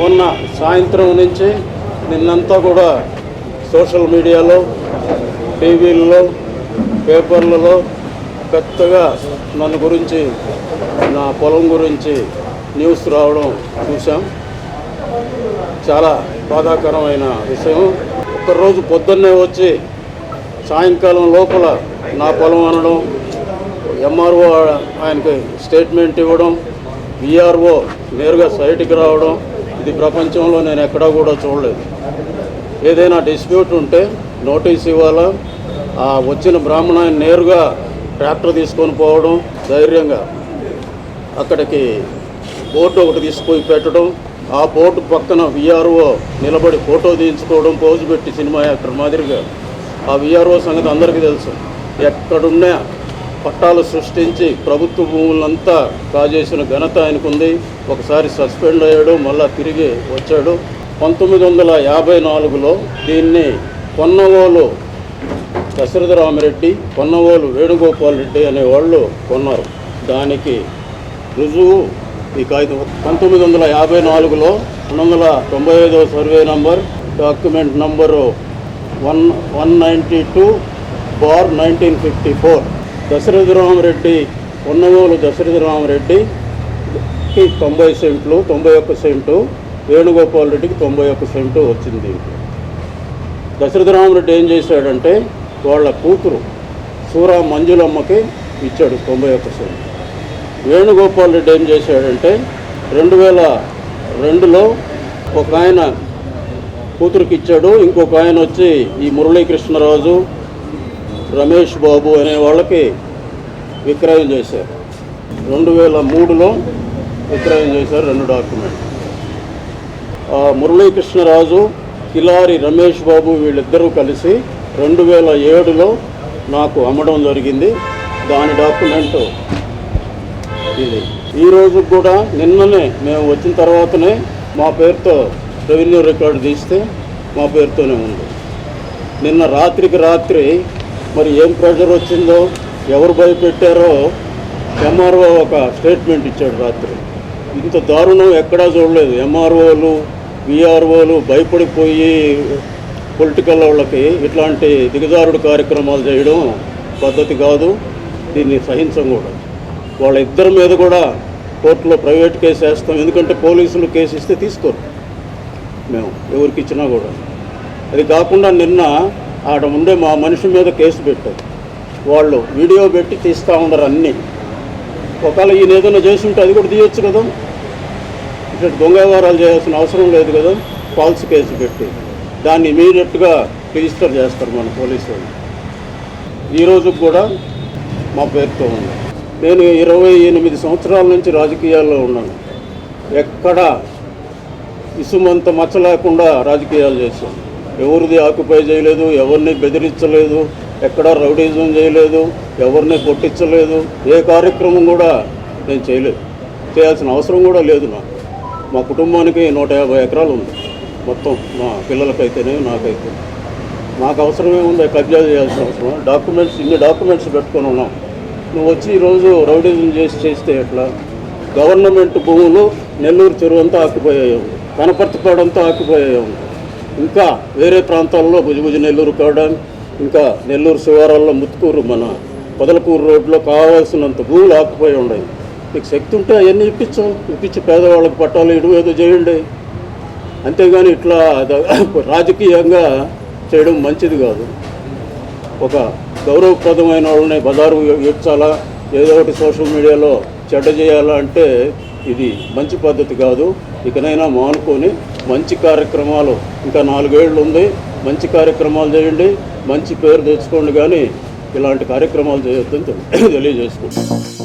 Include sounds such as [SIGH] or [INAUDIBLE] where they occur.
మొన్న సాయంత్రం నుంచి నిన్నంతా కూడా సోషల్ మీడియాలో టీవీల్లో పేపర్లలో పెద్దగా నన్ను గురించి నా పొలం గురించి న్యూస్ రావడం చూసాం చాలా బాధాకరమైన విషయం. ఒకరోజు పొద్దున్నే వచ్చి సాయంకాలం లోపల నా పొలం అనడం ఎంఆర్ఓ ఆయనకి స్టేట్మెంట్ ఇవ్వడం విఆర్ఓ నేరుగా సైట్కి రావడం ఇది ప్రపంచంలో నేను ఎక్కడా కూడా చూడలేదు. ఏదైనా డిస్ప్యూట్ ఉంటే నోటీస్ ఇవ్వాలా? ఆ వచ్చిన బ్రాహ్మణాన్ని నేరుగా ట్రాక్టర్ తీసుకొని పోవడం ధైర్యంగా. అక్కడికి బోర్డు ఒకటి తీసుకుపోయి పెట్టడం ఆ బోర్డు పక్కన విఆర్ఓ నిలబడి ఫోటో తీయించుకోవడం పోజు పెట్టి సినిమా యాక్టర్ మాదిరిగా. ఆ విఆర్ఓ సంగతి అందరికీ తెలుసు. ఎక్కడున్నా పట్టాలు సృష్టించి ప్రభుత్వ భూములంతా కాజేసిన ఘనత ఆయనకుంది. ఒకసారి సస్పెండ్ అయ్యాడు మళ్ళా తిరిగి వచ్చాడు. పంతొమ్మిది వందల యాభై నాలుగులో దీన్ని కొన్నవోలు దశరథరామరెడ్డి కొన్నవోలు వేణుగోపాల్ రెడ్డి అనేవాళ్ళు కొన్నారు. దానికి రుజువు ఈ కాగితం. పంతొమ్మిది వందల యాభై నాలుగులో రెండు వందల తొంభై ఐదవ survey number document number one one ninety two bar nineteen fifty four. Dasaratharamareddy Konnavolu దశరథరామరెడ్డికి తొంభై సెంట్లు తొంభై ఒక్క సెంటు వేణుగోపాల్ రెడ్డికి తొంభై ఒక్క సెంటు వచ్చింది దీంట్లో. దశరథరామరెడ్డి ఏం చేశాడంటే వాళ్ళ కూతురు సూరా మంజులమ్మకి ఇచ్చాడు తొంభై ఒక్క సెంటు. వేణుగోపాల్ రెడ్డి ఏం చేశాడంటే రెండు వేల రెండులో ఒక ఆయన కూతురికి ఇచ్చాడు ఇంకొక ఆయన వచ్చి ఈ మురళీకృష్ణరాజు రమేష్ బాబు అనే వాళ్ళకి విక్రయం చేశారు. రెండు వేల మూడులో విక్రయం చేశారు రెండు డాక్యుమెంట్ ఆ మురళీకృష్ణరాజు కిలారి రమేష్ బాబు వీళ్ళిద్దరూ కలిసి రెండు వేల ఏడులో నాకు అమ్మడం జరిగింది. దాని డాక్యుమెంట్ ఇది. ఈరోజు కూడా నిన్ననే మేము వచ్చిన తర్వాతనే మా పేరుతో రెవెన్యూ రికార్డు తీస్తే మా పేరుతోనే ఉంది. నిన్న రాత్రికి రాత్రి మరి ఏం ప్రెషర్ వచ్చిందో ఎవరు భయపెట్టారో ఎంఆర్ఓ ఒక స్టేట్మెంట్ ఇచ్చాడు రాత్రి. ఇంత దారుణం ఎక్కడా చూడలేదు. ఎంఆర్ఓలు విఆర్ఓలు భయపడిపోయి పొలిటికల్ వాళ్ళకి ఇట్లాంటి దిగజారుడు కార్యక్రమాలు చేయడం పద్ధతి కాదు దీన్ని సహించం కూడా వాళ్ళ ఇద్దరి మీద కూడా కోర్టులో ప్రైవేట్ కేసు వేస్తాం. ఎందుకంటే పోలీసులు కేసు ఇస్తే తీసుకోరు. మేము ఎవరికి ఇచ్చినా కూడా. అది కాకుండా నిన్న ఆడ ఉండే మా మనిషి మీద కేసు పెట్టారు. వాళ్ళు వీడియో పెట్టి తీస్తూ ఉండరు అన్నీ. ఒకవేళ ఈయన ఏదైనా చేసి ఉంటే అది కూడా తీయొచ్చు కదా. ఇట్లా దొంగ చేయాల్సిన అవసరం లేదు కదా. ఫాల్స్ కేసు పెట్టి. దాన్ని ఇమీడియట్గా రిజిస్టర్ చేస్తారు మన పోలీసు వాళ్ళు. ఈరోజు కూడా మా పేరుతో ఉంది. నేను ఇరవై ఎనిమిది సంవత్సరాల నుంచి రాజకీయాల్లో ఉన్నాను. ఎక్కడ ఇసుమంత మచ్చ లేకుండా రాజకీయాలు చేశాను. ఎవరిది ఆక్యుపై చేయలేదు ఎవరిని బెదిరించలేదు ఎక్కడ రౌడీజం చేయలేదు ఎవరిని కొట్టించలేదు ఏ కార్యక్రమం కూడా నేను చేయలేదు. చేయాల్సిన అవసరం కూడా లేదు నాకు. మా కుటుంబానికి నూట యాభై ఎకరాలు ఉంది. మొత్తం మా పిల్లలకైతేనే నాకైతే. నాకు అవసరమే ఉంది కబ్జా చేయాల్సిన అవసరం డాక్యుమెంట్స్ ఇన్ని డాక్యుమెంట్స్ పెట్టుకొని ఉన్నాం. నువ్వు వచ్చి ఈరోజు రౌడీజం చేసి చేస్తే ఎట్లా? గవర్నమెంట్ భూములు నెల్లూరు చెరువు అంతా ఆక్యుపోయాయి ఉంది కనపర్తిపాడంతా ఆక్యుపోయాయి ఉంది ఇంకా వేరే ప్రాంతాల్లో భుజభుజ నెల్లూరు కావడం ఇంకా నెల్లూరు శివారాల్లో ముత్తుకూరు మన పొదలకూరు రోడ్లో కావాల్సినంత భూములు ఆకుపోయి ఉన్నాయి. మీకు శక్తి ఉంటే అవన్నీ ఇప్పించాం ఇప్పించి పేదవాళ్ళకి పట్టాలు ఇడు ఏదో చేయండి. అంతేగాని ఇట్లా రాజకీయంగా చేయడం మంచిది కాదు. ఒక గౌరవప్రదమైన వాళ్ళని బజారు ఏడ్చాలా? ఏదో ఒకటి సోషల్ మీడియాలో చెడ్డ చేయాలా అంటే ఇది మంచి పద్ధతి కాదు. ఇకనైనా మానుకొని మంచి కార్యక్రమాలు ఇంకా నాలుగేళ్ళు ఉంది మంచి కార్యక్రమాలు చేయండి మంచి పేరు తెచ్చుకోండి కానీ ఇలాంటి కార్యక్రమాలు చేయొద్దని [CLEARS THROAT] తెలియజేసుకుంటాం